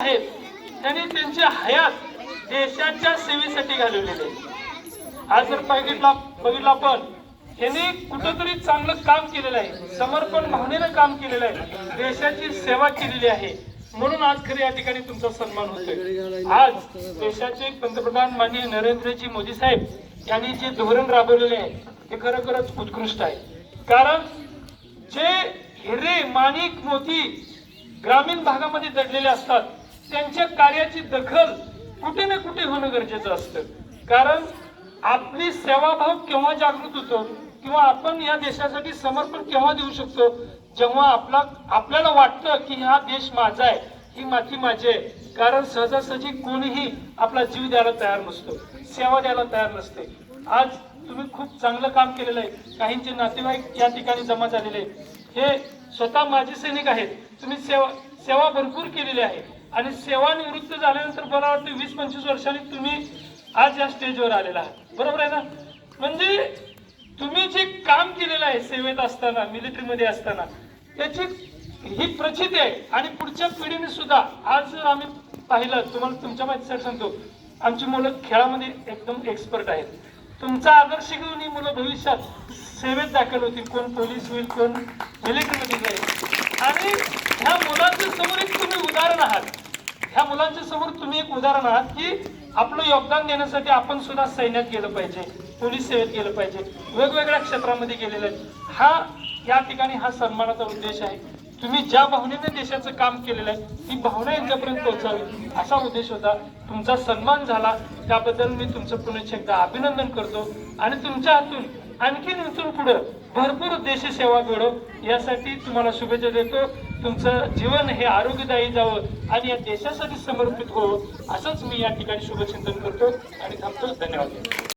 आहेत त्यांनी त्यांची हयात देशाच्या सेवेसाठी घालवलेली आहे. आज जर बघितला बघितलं आपण यांनी कुठंतरी चांगलं काम केलेलं आहे. समर्पण भावनेनं काम केलेलं आहे. देशाची सेवा केलेली आहे. म्हणून आज खरे या ठिकाणी तुमचा सन्मान होतोय. आज देशाचे पंतप्रधान माननीय नरेंद्रजी मोदी साहेब यांनी जे धोरण राबवलेले आहे ते खरोखरच उत्कृष्ट आहे. कारण जे हिरे माणिक मोती ग्रामीण भागामध्ये दडलेले असतात त्यांच्या कार्याची दखल कुठे ना कुठे होणं गरजेचं असतं. कारण आपली सेवाभाव केव्हा जागृत होतो किंवा आपण या देशासाठी समर्पण केव्हा देऊ शकतो जेव्हा आपला आपल्याला वाटतं की हा देश माझा आहे ही माती माझी आहे. कारण सहजासहजी कोणीही आपला जीव द्यायला तयार नसतो सेवा द्यायला तयार नसते. आज तुम्ही खूप चांगलं काम केलेलं आहे. काहींचे नातेवाईक या ठिकाणी जमा झालेले आहेत. हे स्वतः माजी सैनिक आहेत. तुम्ही सेवा सेवा भरपूर केलेली आहे. आणि सेवानिवृत्त झाल्यानंतर मला वाटतं वीस पंचवीस वर्षांनी तुम्ही आज या स्टेजवर आलेला आहात. बरोबर आहे ना? म्हणजे तुम्ही जे काम केलेलं आहे सेवेत असताना मिलिटरीमध्ये असताना त्याची ही प्रचिती आहे. आणि पुढच्या पिढीने सुद्धा आज जर आम्ही पाहिलं तुम्हाला तुमच्या माहितीसाठी सांगतो आमची मुलं खेळामध्ये एकदम एक्सपर्ट आहेत. तुमचा आदर्श घेऊन ही मुलं भविष्यात सेवेत दाखल होतील. कोण पोलीस होईल कोण मिलिटरीमध्ये आणि ह्या मुलांच्या समोर एक तुम्ही उदाहरण आहात. ह्या मुलांच्या समोर तुम्ही एक उदाहरण आहात की आपलं योगदान देण्यासाठी आपण सुद्धा सैन्यात गेलं पाहिजे पोलीस सेवेत गेलं पाहिजे वेगवेगळ्या क्षेत्रामध्ये गेलेलं आहे. हा या ठिकाणी हा सन्मानाचा उद्देश आहे. तुम्ही ज्या भावनेने देशाचं काम केलेलं आहे ती भावना यांच्यापर्यंत पोहोचावी. असा उद्देश होता. तुमचा सन्मान झाला. त्याबद्दल मी तुमचं पुन्हा एकदा अभिनंदन करतो. आणि तुमच्या हातून आणखीन इथून पुढं भरपूर देशसेवा घडो. यासाठी तुम्हाला शुभेच्छा देतो. तुमचं जीवन हे आरोग्यदायी जावं आणि या देशासाठी समर्पित होवं असंच मी या ठिकाणी शुभचिंतन करतो. आणि थांबतो. धन्यवाद.